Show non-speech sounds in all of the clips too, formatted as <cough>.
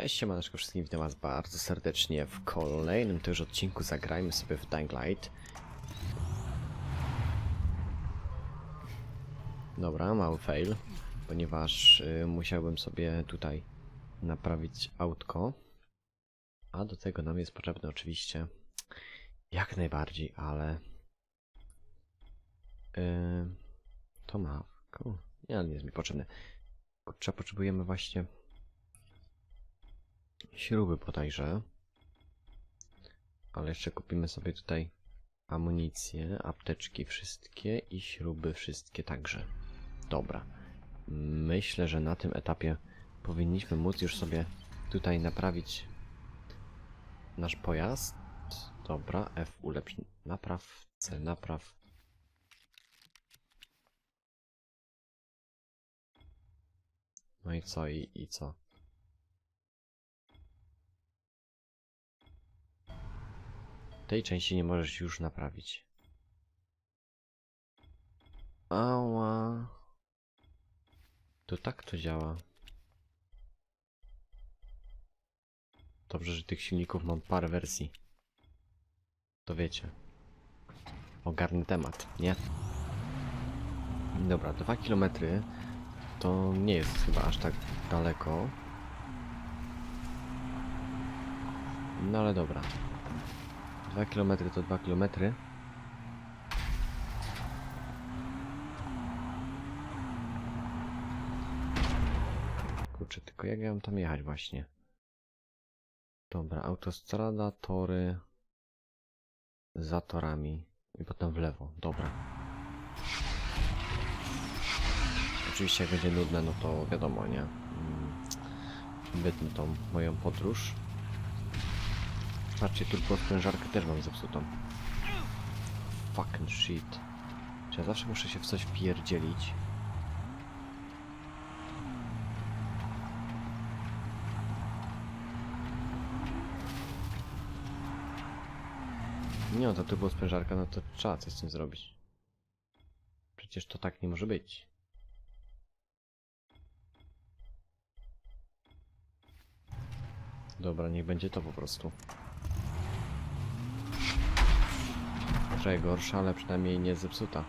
Cześć, siemaneczko wszystkim, witam was bardzo serdecznie w kolejnym też odcinku Zagrajmy sobie w Dying Light. Dobra, mały fail, ponieważ y, musiałbym sobie tutaj naprawić autko. A do tego nam jest potrzebne oczywiście jak najbardziej, ale... Yy, to ma... Kur... Nie, nie jest mi potrzebne. Kurczę, potrzebujemy właśnie śruby bodajże. Ale jeszcze kupimy sobie tutaj amunicję, apteczki wszystkie i śruby wszystkie także. Dobra. Myślę, że na tym etapie powinniśmy móc już sobie tutaj naprawić nasz pojazd. Dobra, F ulepsz napraw, C napraw. No i co, i, i co? Tej części nie możesz już naprawić. Ała. To tak to działa. Dobrze, że tych silników mam parę wersji. To wiecie. Ogarnę temat, nie? Dobra, dwa kilometry to nie jest chyba aż tak daleko. No ale dobra. 2 km to 2 km. Kurczę, tylko jak ja mam tam jechać właśnie? Dobra, autostrada, tory za torami i potem w lewo. Dobra. Oczywiście jak będzie nudne, no to wiadomo, nie? Mm, Wytnę tą moją podróż. Patrzcie, turbosprężarkę też mam zepsutą. Fucking shit. Czy ja zawsze muszę się w coś wpierdzielić? Nie no, ta turbosprężarka, no to trzeba coś z tym zrobić. Przecież to tak nie może być. Dobra, niech będzie to po prostu. Trochę gorsza, ale przynajmniej nie zepsuta.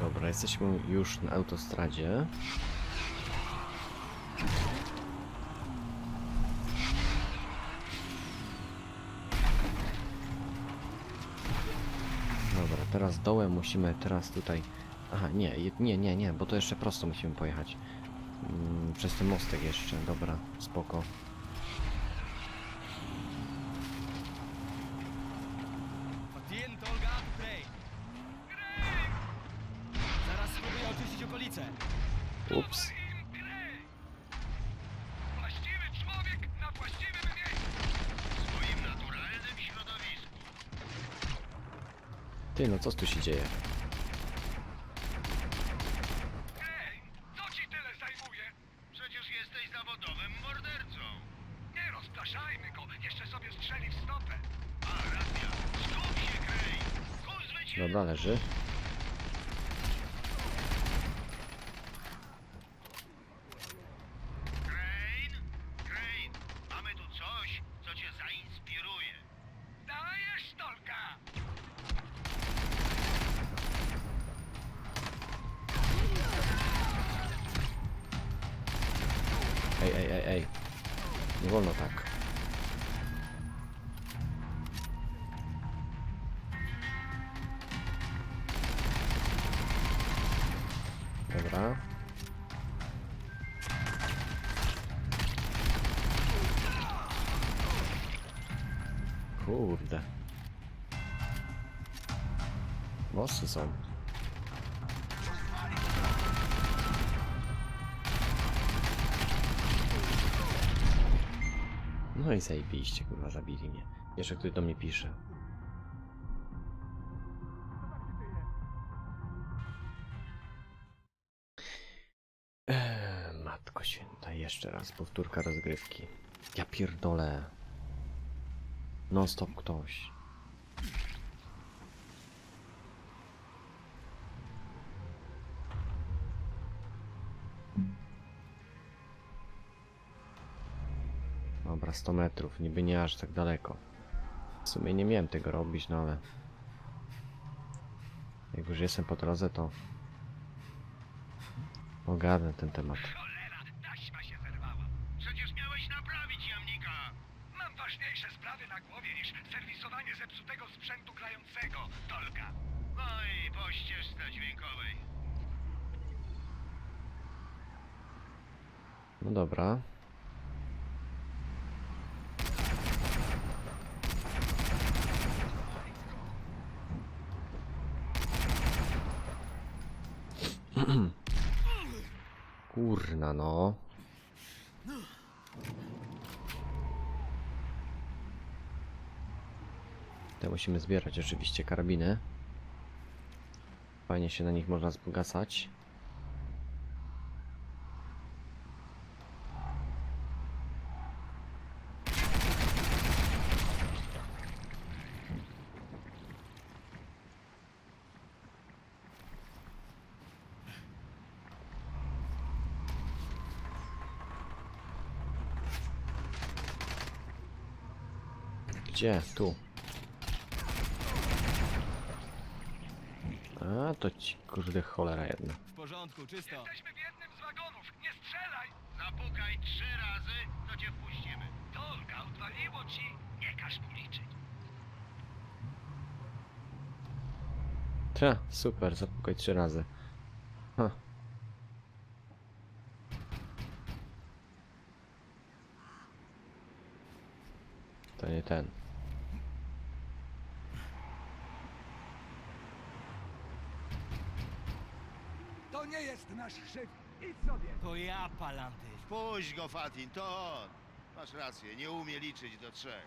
Dobra, jesteśmy już na autostradzie. Dobra, teraz dołem musimy teraz tutaj... Aha, nie, nie, nie, nie, bo to jeszcze prosto musimy pojechać. Mm, przez ten mostek jeszcze, dobra, spoko. Dobra, leży. Mocy są. No i zajebiście, kurwa, zabili mnie. Jeszcze ktoś do mnie pisze. Eee, matko święta, jeszcze raz powtórka rozgrywki. Ja pierdolę. Non stop ktoś. 100 metrów, niby nie aż tak daleko. W sumie nie miałem tego robić, no ale... Jak już jestem po drodze, to... Ogarnę ten temat. Cholera, taśma się zerwała. Przecież miałeś naprawić jamnika. Mam ważniejsze sprawy na głowie niż serwisowanie zepsutego sprzętu grającego, Tolga. No i po ścieżce dźwiękowej. No dobra. Kurna no. Te musimy zbierać oczywiście karabiny. Fajnie się na nich można wzbogacać. Gdzie? Tu. A, to ci kurde cholera jedna. W porządku, czysto. Jesteśmy w jednym z wagonów. Nie strzelaj! Zapukaj trzy razy, to cię wpuścimy. Tolga, odwaliło ci? Nie każ mu liczyć. Tra, super, zapukaj trzy razy. Ha. To nie ten. Jest nasz szyb. Idź sobie. To ja, Palanty. Puść go, Fatin, to on. Masz rację, nie umie liczyć do trzech.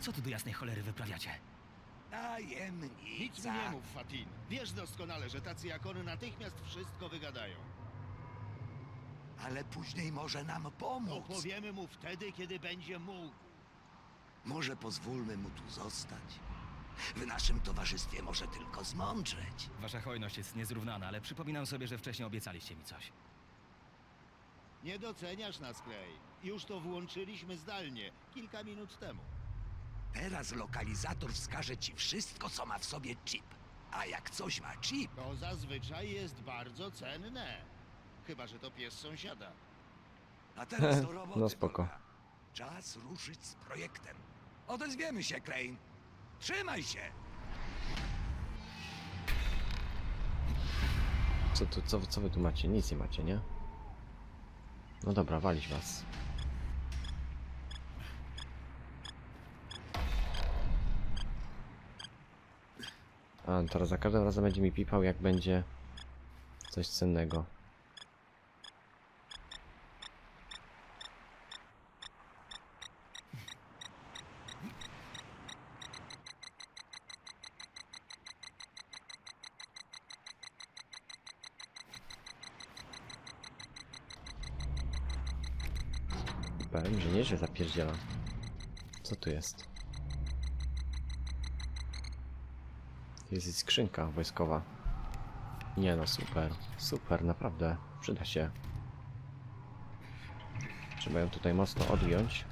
Co tu do jasnej cholery wyprawiacie? Tajemnica. Nic mi nie mów, Fatin. Wiesz doskonale, że tacy jak on natychmiast wszystko wygadają. Ale później może nam pomóc. Opowiemy mu wtedy, kiedy będzie mógł. Może pozwólmy mu tu zostać. W naszym towarzystwie może tylko zmądrzeć. Wasza hojność jest niezrównana, ale przypominam sobie, że wcześniej obiecaliście mi coś. Nie doceniasz nas, Clay. Już to włączyliśmy zdalnie, kilka minut temu. Teraz lokalizator wskaże ci wszystko, co ma w sobie chip. A jak coś ma chip, To zazwyczaj jest bardzo cenne. Chyba, że to pies sąsiada. a teraz do <laughs> roboty. No spoko. Czas ruszyć z projektem. Odezwiemy się, Crane. Trzymaj się. Co tu, co, co wy tu macie? Nic nie macie, nie? No dobra, walić was. A, teraz za każdym razem będzie mi pipał, jak będzie coś cennego. Powiem, że nieźle zapierdziela. Co tu jest? Jest i skrzynka wojskowa. Nie no, super. Super, naprawdę. Przyda się. Trzeba ją tutaj mocno odjąć.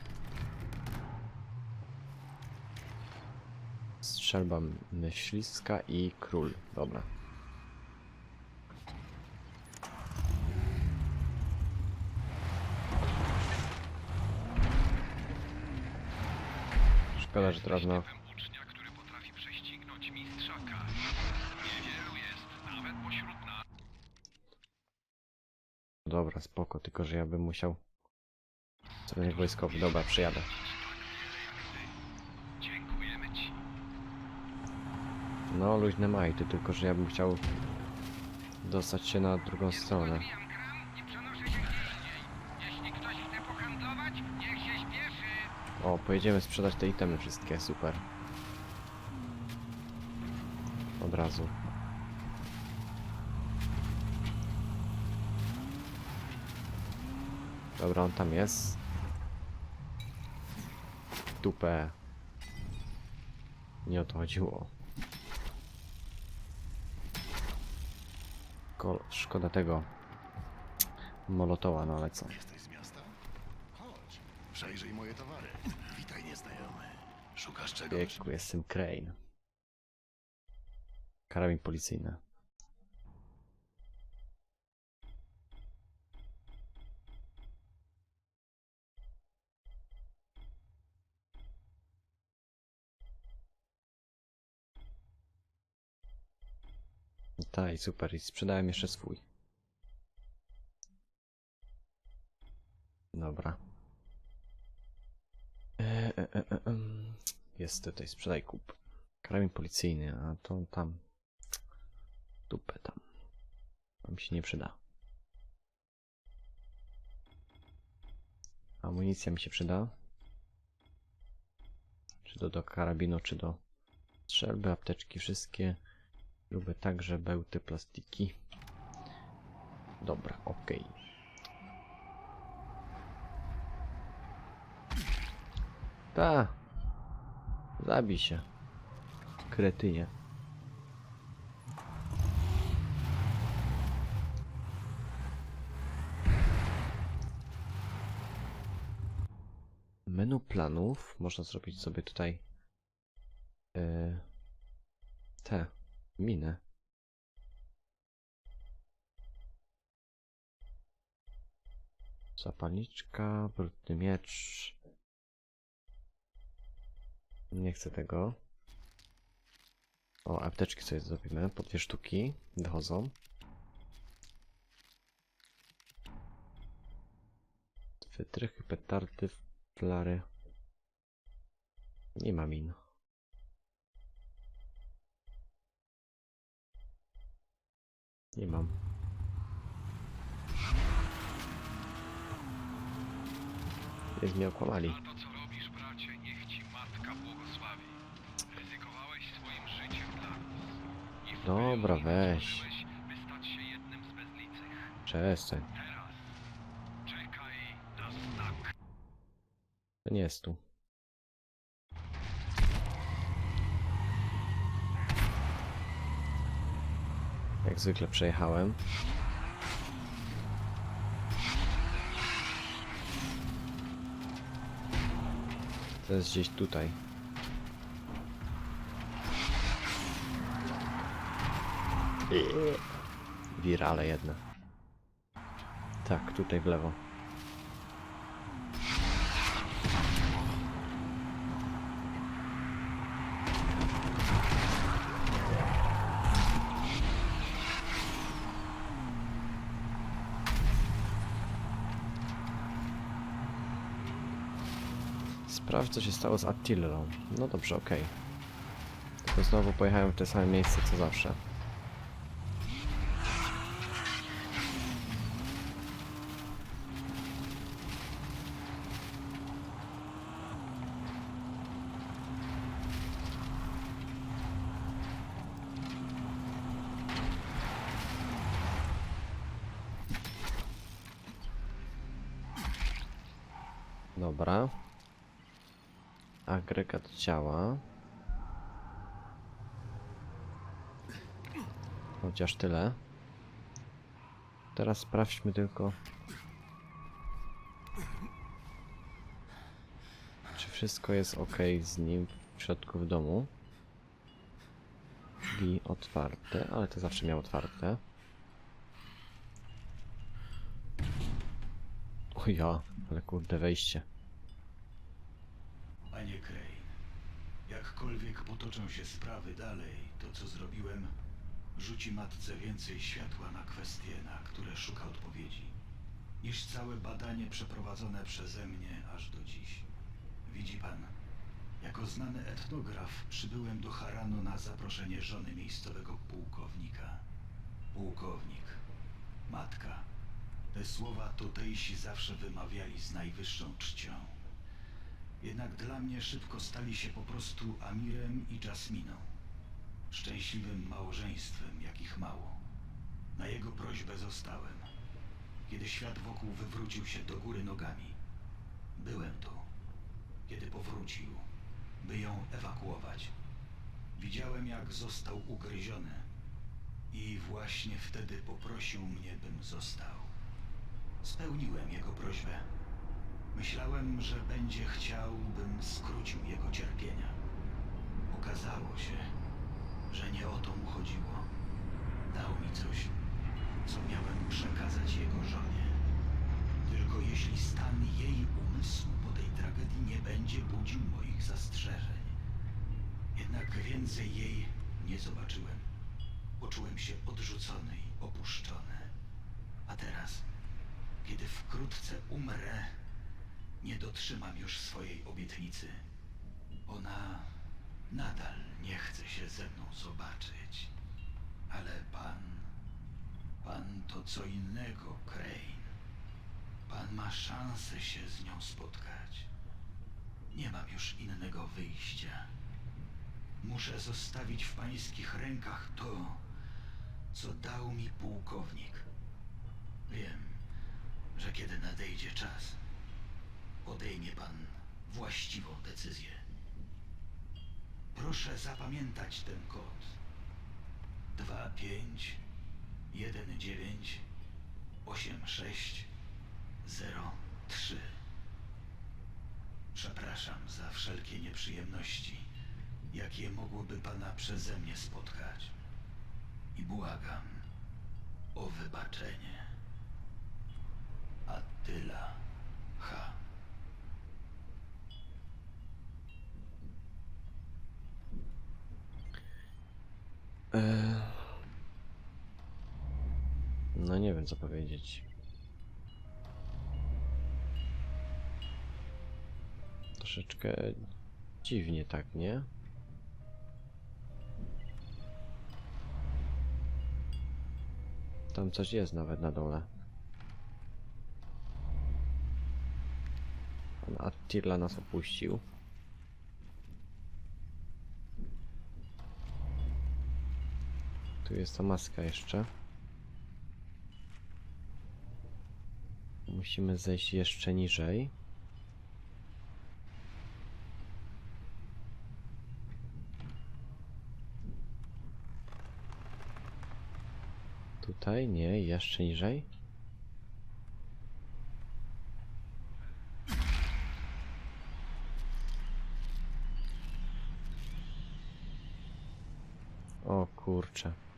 Strzelba myśliwska i król. Dobra. Szkoda, że teraz no... ucznia, który potrafi prześcignąć mistrzaka. Niewielu jest, nawet pośród nas. Dobra, spoko, tylko że ja bym musiał... Celnik wojskowy, dobra, przyjadę. Dziękujemy ci. No, luźne majty, tylko że ja bym chciał dostać się na drugą stronę. Odbijam kram i przenoszę się gdzie indziej. Jeśli ktoś chce pohandlować, niech się śpieszy. O, pojedziemy sprzedać te itemy wszystkie, super. Od razu. Dobra, on tam jest. Dupę. Nie o to chodziło. Ko szkoda tego Molotowa, no ale co? Jesteś z miasta? Chodź, przejrzyj moje towary. Nieznajomy. Szukasz czegoś? Wieku, jestem Crane. Karabin policyjny. Tak, super. I sprzedałem jeszcze swój. Dobra. E, e, e. Jest tutaj, sprzedaj kup. Karabin policyjny, a to tam. Dupę tam. Tam się nie przyda. Amunicja mi się przyda. Czy to do karabinu, czy do strzelby, apteczki, wszystkie. Lubię także bełty, plastiki. Dobra, okej. Ta. Zabij się. Kretynie. Menu planów. Można zrobić sobie tutaj yy, te miny. Zapalniczka, brudny miecz. Nie chcę tego. O, apteczki sobie zrobimy. Po dwie sztuki wychodzą. Wytrychy, petardy, flary. Nie ma min. Nie mam. Jest mnie okłamali. Dobra, weź. Przestań. To nie jest tu. Jak zwykle przejechałem. To jest gdzieś tutaj. Wirale jedne. Tak, tutaj w lewo. Sprawdź co się stało z Attillą. No dobrze, okej. Tylko znowu pojechałem w te same miejsce co zawsze. Dobra. Agregat ciała. Chociaż tyle. Teraz sprawdźmy tylko. Czy wszystko jest ok z nim w środku w domu? Drzwi otwarte, ale to zawsze miał otwarte. O ja, ale kurde wejście. Panie Crane, jakkolwiek potoczą się sprawy dalej, to co zrobiłem rzuci matce więcej światła na kwestie, na które szuka odpowiedzi, niż całe badanie przeprowadzone przeze mnie aż do dziś. Widzi pan, jako znany etnograf przybyłem do Haranu na zaproszenie żony miejscowego pułkownika. Pułkownik, matka. Te słowa tutejsi zawsze wymawiali z najwyższą czcią. Jednak dla mnie szybko stali się po prostu Amirem i Jasminą. Szczęśliwym małżeństwem, jakich mało. Na jego prośbę zostałem. Kiedy świat wokół wywrócił się do góry nogami. Byłem tu. Kiedy powrócił, by ją ewakuować. Widziałem, jak został ugryziony. I właśnie wtedy poprosił mnie, bym został. Spełniłem jego prośbę. Myślałem, że będzie chciał, bym skrócił jego cierpienia. Okazało się, że nie o to mu chodziło. Dał mi coś, co miałem przekazać jego żonie. Tylko jeśli stan jej umysłu po tej tragedii nie będzie budził moich zastrzeżeń. Jednak więcej jej nie zobaczyłem. Poczułem się odrzucony i opuszczony. A teraz, kiedy wkrótce umrę, nie dotrzymam już swojej obietnicy. Ona nadal nie chce się ze mną zobaczyć. Ale pan, pan to co innego, Crane. Pan ma szansę się z nią spotkać. Nie mam już innego wyjścia. Muszę zostawić w pańskich rękach to, co dał mi pułkownik. Wiem, że kiedy nadejdzie czas, właściwą decyzję. Proszę zapamiętać ten kod. 2, 5, 1, 9, 8, 6, 0, 3. Przepraszam za wszelkie nieprzyjemności, jakie mogłyby pana przeze mnie spotkać. I błagam o wybaczenie. Attila H. No nie wiem co powiedzieć. Troszeczkę dziwnie tak, nie? Tam coś jest nawet na dole. Attila nas opuścił. Tu jest ta maska jeszcze. Musimy zejść jeszcze niżej. Tutaj nie, jeszcze niżej. O kurczę.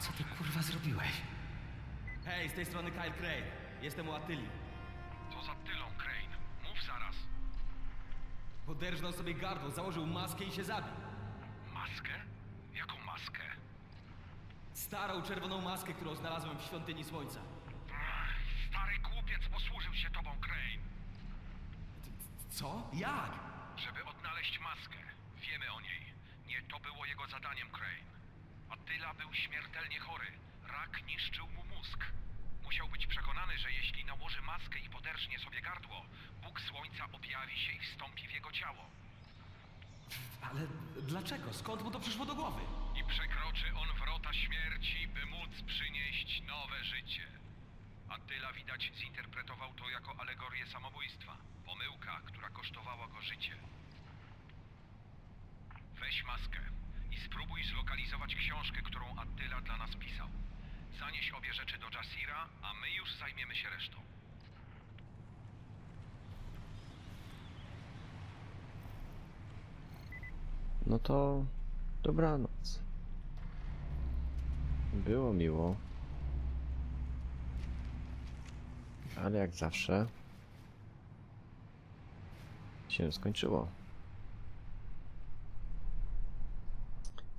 Co ty kurwa zrobiłeś? Hej, z tej strony Kyle Craig. Jestem u Attyli. Co za tylą, Crane? Mów zaraz. Poderżnął sobie gardło, założył maskę i się zabił. Maskę? Jaką maskę? Starą czerwoną maskę, którą znalazłem w świątyni słońca. Ach, Stary głupiec posłużył się tobą, Crane. Co? Jak? Żeby odnaleźć maskę. Wiemy o niej. Nie to było jego zadaniem, Crane. Attila był śmiertelnie chory. Rak niszczył mu mózg. Musiał być przekonany, że jeśli nałoży maskę i poderżnie sobie gardło, Bóg Słońca objawi się i wstąpi w jego ciało. Ale dlaczego? Skąd mu to przyszło do głowy? I przekroczy on wrota śmierci, by móc przynieść nowe życie. Attila widać zinterpretował to jako alegorię samobójstwa. Pomyłka, która kosztowała go życie. Weź maskę i spróbuj zlokalizować książkę, którą Attila dla nas pisał. Zanieś obie rzeczy do Jasira, a my już zajmiemy się resztą. No to dobranoc. Było miło. Ale jak zawsze się skończyło.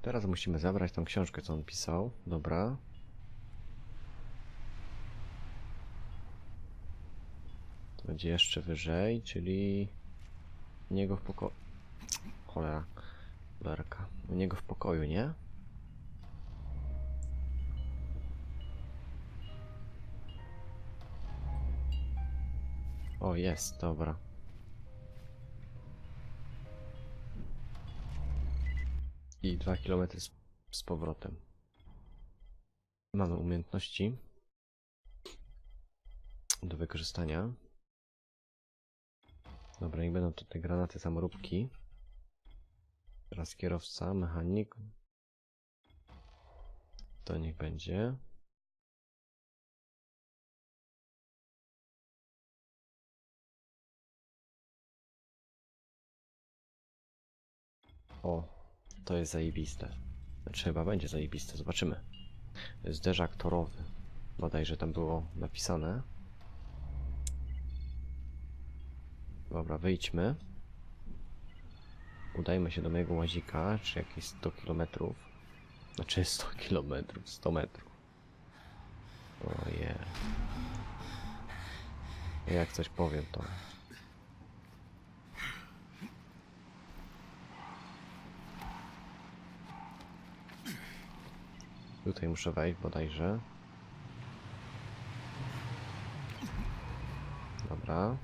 Teraz musimy zabrać tą książkę, co on pisał. Dobra. To będzie jeszcze wyżej, czyli u niego w pokoju. Cholera. Berka. U niego w pokoju, nie? O, jest, dobra. I dwa kilometry z, z powrotem. Mamy umiejętności do wykorzystania. Dobra, niech będą to te granaty samoróbki. Teraz kierowca, mechanik. To niech będzie. O, to jest zajebiste. Znaczy chyba będzie zajebiste, zobaczymy. Zderzak torowy. Bodajże tam było napisane. Dobra, wyjdźmy. Udajmy się do mojego łazika, czy jakieś 100 km. Znaczy 100 km, 100 metrów. Oje. Jak coś powiem, to Tutaj muszę wejść bodajże. Dobra.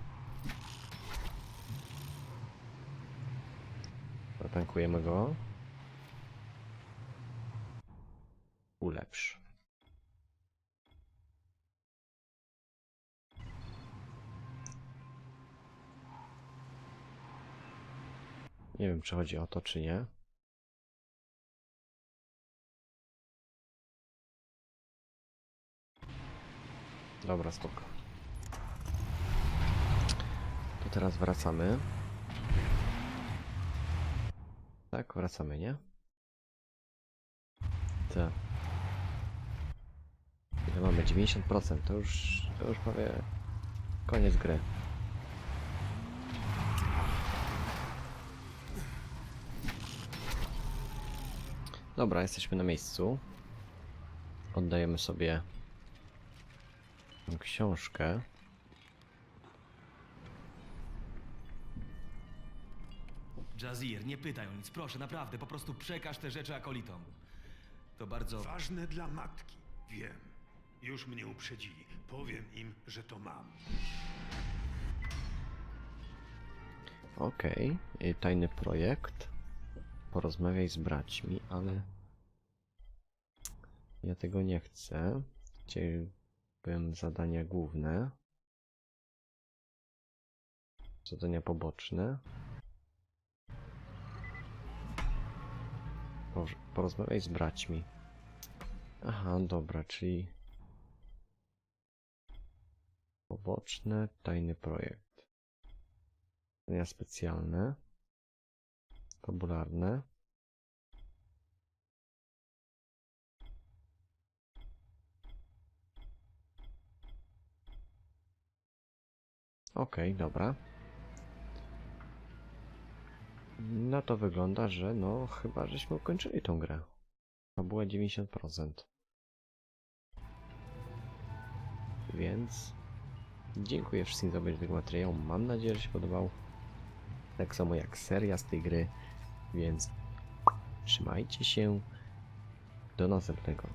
Zatankujemy go. Ulepsz. Nie wiem, czy chodzi o to, czy nie. Dobra, spoko. To teraz wracamy. Tak, wracamy, nie? Tak. Ile mamy? 90%. To już, to już prawie koniec gry. Dobra, jesteśmy na miejscu. Oddajemy sobie książkę. Jazir, nie pytaj o nic, proszę, naprawdę, po prostu przekaż te rzeczy akolitom. To bardzo... Ważne dla matki, wiem. Już mnie uprzedzili. Powiem im, że to mam. Okej, y, tajny projekt. Porozmawiaj z braćmi, ale ja tego nie chcę. Chciałbym zadania główne. Zadania poboczne. Por- Porozmawiaj z braćmi. Aha, dobra, czyli poboczne, tajny projekt. Zadania specjalne. Fabularne. Okej, dobra. No to wygląda, że no chyba żeśmy ukończyli tą grę. Fabuła 90%. Więc dziękuję wszystkim za obejrzenie tego materiału. Mam nadzieję, że się podobał. Tak samo jak seria z tej gry. Więc trzymajcie się. Do następnego.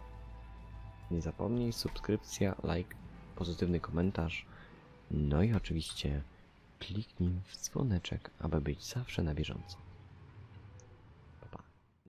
Nie zapomnij subskrypcja, like, pozytywny komentarz. No i oczywiście kliknij w dzwoneczek, aby być zawsze na bieżąco.